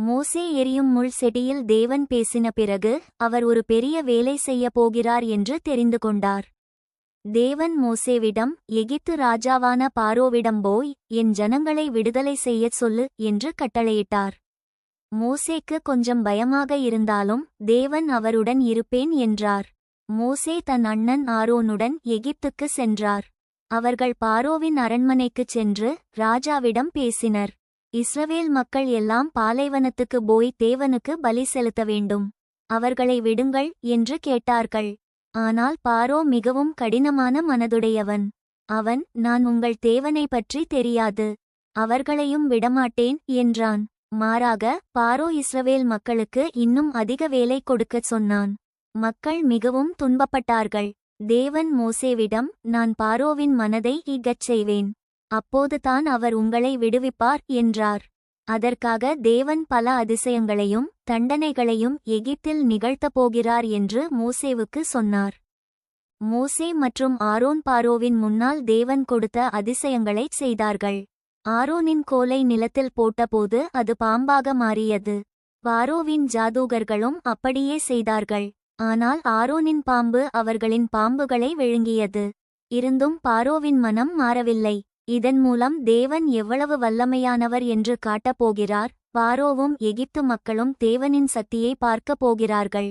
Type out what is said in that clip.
மோசே எரியும் முள் செடியில் தேவன் பேசின பிறகு அவர் ஒரு பெரிய வேலை செய்யப் போகிறார் என்று தெரிந்து கொண்டார். தேவன் மோசேவிடம் எகிப்து ராஜாவான பாரோவிடம் போய் என் ஜனங்களை விடுதலை செய்யச் சொல்லு என்று கட்டளையிட்டார். மோசேக்கு கொஞ்சம் பயமாக இருந்தாலும் தேவன் அவருடன் இருப்பேன் என்றார். மோசே தன் அண்ணன் ஆரோனுடன் எகிப்துக்கு சென்றார். அவர்கள் பாரோவின் அரண்மனைக்குச் சென்று ராஜாவிடம் பேசினர். இஸ்ரவேல் மக்கள் எல்லாம் பாலைவனத்துக்கு போய் தேவனுக்கு பலி செலுத்த வேண்டும். அவர்களை விடுங்கள் என்று கேட்டார்கள். ஆனால் பாரோ மிகவும் கடினமான மனதுடையவன். அவன் நான் உங்கள் தேவனை பற்றி தெரியாது. அவர்களையும் விடமாட்டேன் என்றான். மாறாக பாரோ இஸ்ரவேல் மக்களுக்கு இன்னும் அதிக வேலை கொடுக்கச் சொன்னான். மக்கள் மிகவும் துன்பப்பட்டார்கள். தேவன் மோசேவிடம் நான் பாரோவின் மனதை ஈகச் செய்வேன். அப்போதுதான் அவர் உங்களை விடுவிப்பார் என்றார். அதற்காக தேவன் பல அதிசயங்களையும் தண்டனைகளையும் எகிப்தில் நிகழ்த்தப் போகிறார் என்று மோசேவுக்கு சொன்னார். மோசே மற்றும் ஆரோன் பாரோவின் முன்னால் தேவன் கொடுத்த அதிசயங்களைச் செய்தார்கள். ஆரோனின் கோலை நிலத்தில் போட்டபோது அது பாம்பாக மாறியது. பாரோவின் ஜாதூகர்களும் அப்படியே செய்தார்கள். ஆனால் ஆரோனின் பாம்பு அவர்களின் பாம்புகளை விழுங்கியது. இருந்தும் பாரோவின் மனம் மாறவில்லை. இதன் மூலம் தேவன் எவ்வளவு வல்லமையானவர் என்று காட்டப் போகிறார் பாரோவும் எகிப்து மக்களும் தேவனின் சக்தியை பார்க்கப் போகிறார்கள்.